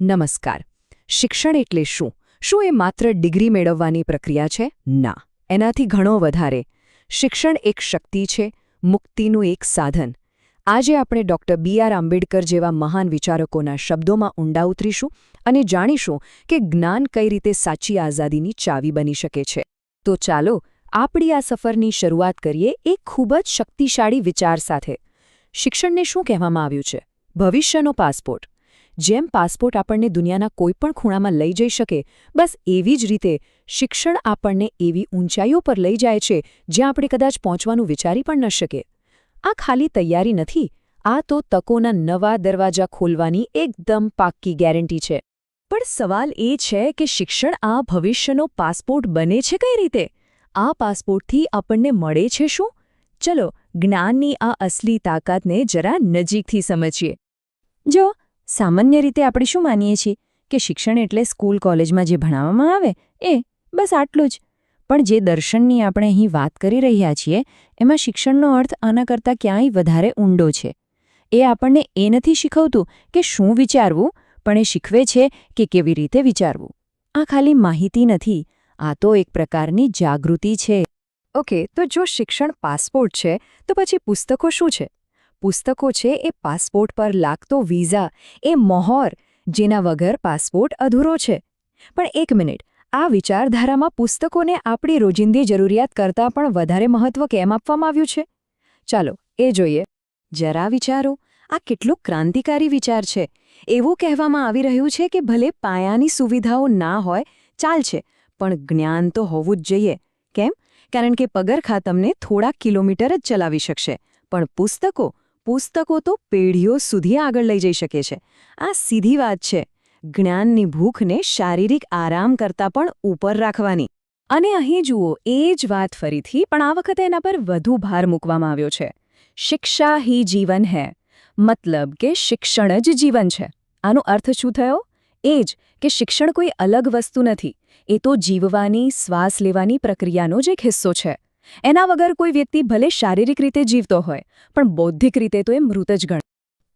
નમસ્કાર. શિક્ષણ એટલે શું? શું એ માત્ર ડિગ્રી મેળવવાની પ્રક્રિયા છે? ના. એનાથી ઘણો વધારે. શિક્ષણ એક શક્તિ છે, મુક્તિનું એક સાધન. આજે આપણે ડૉક્ટર બી આર આંબેડકર જેવા મહાન વિચારકોના શબ્દોમાં ઊંડા ઉતરીશું અને જાણીશું કે જ્ઞાન કઈ રીતે સાચી આઝાદીની ચાવી બની શકે છે. તો ચાલો, આપણી આ સફરની શરૂઆત કરીએ એક ખૂબ જ શક્તિશાળી વિચાર સાથે. શિક્ષણને શું કહેવામાં આવ્યું છે? ભવિષ્યનો પાસપોર્ટ. જેમ પાસપોર્ટ આપણને દુનિયાના કોઈપણ ખૂણામાં લઈ જઈ શકે, બસ એવી જ રીતે શિક્ષણ આપણને એવી ઊંચાઈઓ પર લઈ જાય છે, જ્યાં આપણે કદાચ પહોંચવાનું વિચારી પણ ન શકે આ ખાલી તૈયારી નથી, આ તો તકોના નવા દરવાજા ખોલવાની એકદમ પાક્કી ગેરંટી છે. પણ સવાલ એ છે કે શિક્ષણ આ ભવિષ્યનો પાસપોર્ટ બને છે કઈ રીતે? આ પાસપોર્ટથી આપણને મળે છે શું? ચલો, જ્ઞાનની આ અસલી તાકાતને જરા નજીકથી સમજીએ. જો સામાન્ય રીતે આપણે શું માનીએ છીએ કે શિક્ષણ એટલે સ્કૂલ, કોલેજમાં જે ભણાવવામાં આવે, એ બસ આટલું જ. પણ જે દર્શનની આપણે અહીં વાત કરી રહ્યા છીએ, એમાં શિક્ષણનો અર્થ આના કરતાં ક્યાંય વધારે ઊંડો છે. એ આપણને એ નથી શીખવતું કે શું વિચારવું, પણ એ શીખવે છે કે કેવી રીતે વિચારવું. આ ખાલી માહિતી નથી, આ તો એક પ્રકારની જાગૃતિ છે. ઓકે, તો જો શિક્ષણ પાસપોર્ટ છે, તો પછી પુસ્તકો શું છે? પુસ્તકો છે એ પાસપોર્ટ પર લાગતો વિઝા એ મોહર જેના વગર પાસપોર્ટ અધૂરો છે. પણ એક મિનિટ, આ વિચારધારામાં પુસ્તકોને આપણી રોજિંદી જરૂરિયાત કરતાં પણ વધારે મહત્વ કેમ આપવામાં આવ્યું છે? ચાલો, એ જોઈએ. જરા વિચારો, આ કેટલો ક્રાંતિકારી વિચાર છે. એવું કહેવામાં આવી રહ્યું છે કે ભલે પાયાની સુવિધાઓ ના હોય, ચાલશે, પણ જ્ઞાન તો હોવું જ જોઈએ. કેમ? કારણ કે પગરખા તમને થોડા કિલોમીટર જ ચલાવી શકશે. પણ પુસ્તકો પુસ્તકો તો પેઢીઓ સુધી આગળ લઈ જઈ શકે છે. આ સીધી વાત છે. જ્ઞાનની ભૂખને શારીરિક આરામ કરતાં પણ ઉપર રાખવાની. અને અહીં જુઓ, એ જ વાત ફરીથી, પણ આ વખતે એના પર વધુ ભાર મૂકવામાં આવ્યો છે. શિક્ષા હી જીવન હૈ. મતલબ કે શિક્ષણ જ જીવન છે. આનો અર્થ શું થયો? એ જ કે શિક્ષણ કોઈ અલગ વસ્તુ નથી. એ તો જીવવાની, શ્વાસ લેવાની પ્રક્રિયાનો જ એક હિસ્સો છે. એના વગર કોઈ વ્યક્તિ ભલે શારીરિક રીતે જીવતો હોય, પણ બૌદ્ધિક રીતે તો એ મૃત જ ગણ.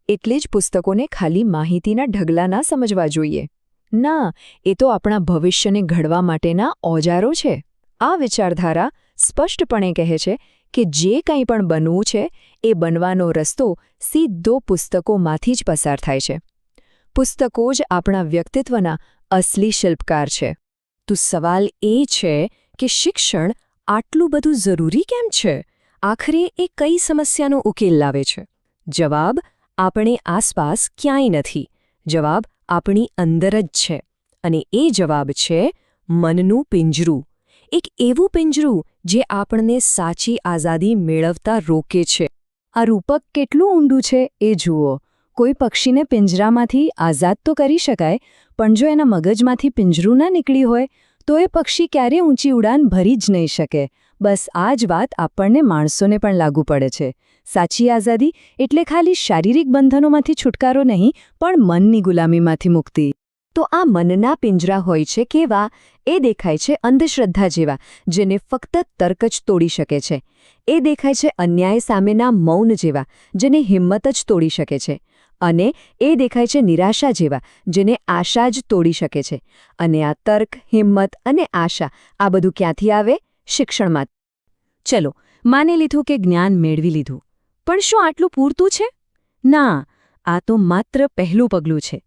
એટલે જ પુસ્તકોને ખાલી માહિતીના ઢગલા ના સમજવા જોઈએ. ના, એ તો આપણા ભવિષ્યને ઘડવા માટેના ઓજારો છે. આ વિચારધારા સ્પષ્ટપણે કહે છે કે જે કંઈ પણ બનવું છે, એ બનવાનો રસ્તો સીધો પુસ્તકોમાંથી જ પસાર થાય છે. પુસ્તકો જ આપણા વ્યક્તિત્વના અસલી શિલ્પકાર છે. તો સવાલ એ છે કે શિક્ષણ આટલું બધું જરૂરી કેમ છે? આખરે એ કઈ સમસ્યાનો ઉકેલ લાવે છે? જવાબ, આપણે આસપાસ ક્યાંય નથી. જવાબ, આપણી અંદર જ છે. અને એ જવાબ છે, મનનું પિંજરું. એક એવું પિંજરું જે આપણને સાચી આઝાદી મેળવતા રોકે છે. આ રૂપક કેટલું ઊંડું છે એ જુઓ. કોઈ પક્ષીને પિંજરામાંથી આઝાદ તો કરી શકાય, પણ જો એના મગજમાંથી પિંજરું ના નીકળી હોય તો એ પક્ષી ક્યારે ઊંચી ઉડાન ભરી જ નહીં શકે. બસ આ જ વાત આપણને માણસોને પણ લાગુ પડે છે. સાચી આઝાદી એટલે ખાલી શારીરિક બંધનોમાંથી છુટકારો નહીં, પણ મનની ગુલામીમાંથી મુક્તિ. તો આ મનના પિંજરા હોય છે કેવા? એ દેખાય છે અંધશ્રદ્ધા જેવા, જેને ફક્ત તર્ક જ તોડી શકે છે. એ દેખાય છે અન્યાય સામેના મૌન જેવા, જેને હિંમત જ તોડી શકે છે. અને એ દેખાય છે નિરાશા જેવા, જેને આશા જ તોડી શકે છે. અને આ તર્ક, હિંમત અને આશા, આ બધું ક્યાંથી આવે? શિક્ષણમાં. ચલો, માની લીધું કે જ્ઞાન મેળવી લીધું. પણ શું આટલું પૂરતું છે? ના, આ તો માત્ર પહેલું પગલું છે.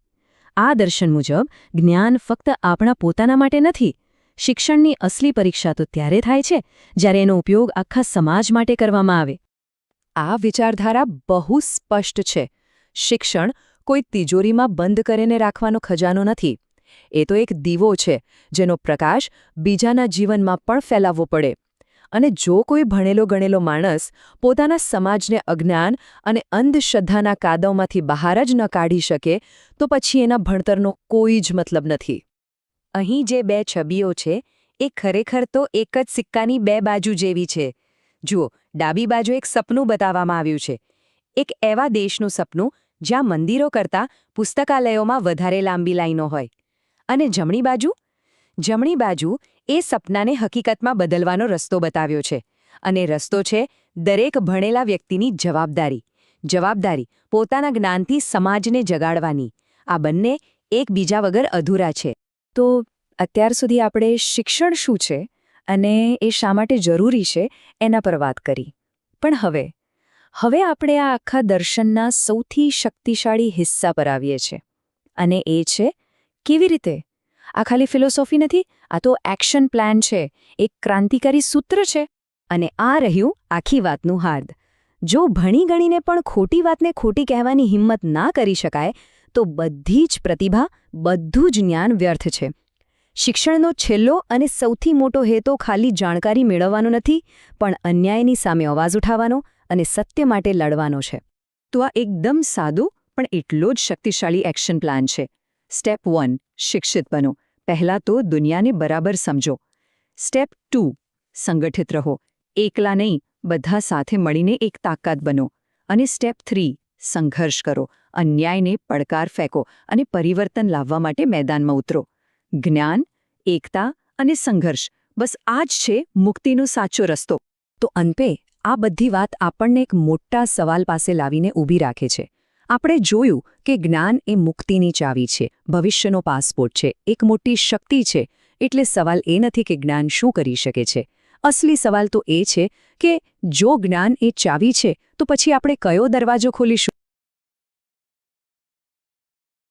આ દર્શન મુજબ, જ્ઞાન ફક્ત આપણા પોતાના માટે નથી. શિક્ષણની અસલી પરીક્ષા તો ત્યારે થાય છે, જ્યારે એનો ઉપયોગ આખા સમાજ માટે કરવામાં આવે. આ વિચારધારા બહુ સ્પષ્ટ છે. શિક્ષણ કોઈ તિજોરીમાં બંધ કરીને રાખવાનો ખજાનો નથી. એ તો એક દીવો છે, જેનો પ્રકાશ બીજાના જીવનમાં પણ ફેલાવવો પડે. અને જો કોઈ ભણેલો ગણેલો માણસ પોતાના સમાજને અજ્ઞાન અને અંધશ્રદ્ધાના કાદવમાંથી બહાર જ ન કાઢી શકે, તો પછી એના ભણતરનો કોઈ જ મતલબ નથી. અહીં જે બે છબીઓ છે, એ ખરેખર તો એક જ સિક્કાની બે બાજુ જેવી છે. જુઓ, ડાબી બાજુ એક સપનું બતાવવામાં આવ્યું છે. એક એવા દેશનું સપનું જ્યાં મંદિરો કરતાં પુસ્તકાલયોમાં વધારે લાંબી લાઈનો હોય. અને જમણી બાજુ? જમણી બાજુ એ સપનાને હકીકતમાં બદલવાનો રસ્તો બતાવ્યો છે. અને રસ્તો છે દરેક ભણેલા વ્યક્તિની જવાબદારી. જવાબદારી પોતાના જ્ઞાનથી સમાજને જગાડવાની. આ બંને એકબીજા વગર અધૂરા છે. તો અત્યાર સુધી આપણે શિક્ષણ શું છે? અને એ શા માટે જરૂરી છે? એના પર વાત કરી. પણ હવે હવે આપણે આ આખા દર્શનના સૌથી શક્તિશાળી હિસ્સા પર આવીએ છીએ. અને એ છે, કેવી રીતે? આ ખાલી ફિલોસોફી નથી, આ તો એક્શન પ્લાન છે. એક ક્રાંતિકારી સૂત્ર છે. અને આ રહ્યું આખી વાતનું હાર્દ. જો ભણી ગણીને પણ ખોટી વાતને ખોટી કહેવાની હિંમત ના કરી શકાય, તો બધી જ પ્રતિભા, બધું જ જ્ઞાન વ્યર્થ છે. શિક્ષણનો છેલ્લો અને સૌથી મોટો હેતો ખાલી જાણકારી મેળવવાનો નથી, પણ અન્યાયની સામે અવાજ ઉઠાવવાનો અને સત્ય માટે લડવાનો છે. તો આ એકદમ સાદું પણ એટલો જ શક્તિશાળી એક્શન પ્લાન છે. સ્ટેપ વન, શિક્ષિત બનો. પહેલાં તો દુનિયાને બરાબર સમજો. સ્ટેપ ટુ, સંગઠિત રહો. એકલા નહીં, બધા સાથે મળીને એક તાકાત બનો. અને સ્ટેપ થ્રી, સંઘર્ષ કરો. અન્યાયને પડકાર ફેંકો અને પરિવર્તન લાવવા માટે મેદાનમાં ઉતરો. જ્ઞાન, એકતા અને સંઘર્ષ બસ આ જ છે મુક્તિનો સાચો રસ્તો. તો અંતે આ બધી વાત આપણને એક મોટા સવાલ પાસે લાવીને ઊભી રાખે છે. આપણે જોયું કે જ્ઞાન એ મુક્તિની ચાવી છે, ભવિષ્યનો પાસપોર્ટ છે, એક મોટી શક્તિ છે, એટલે સવાલ એ નથી કે જ્ઞાન શું કરી શકે છે. અસલી સવાલ તો એ છે કે જો જ્ઞાન એ ચાવી છે, તો પછી આપણે કયો દરવાજો ખોલીશું?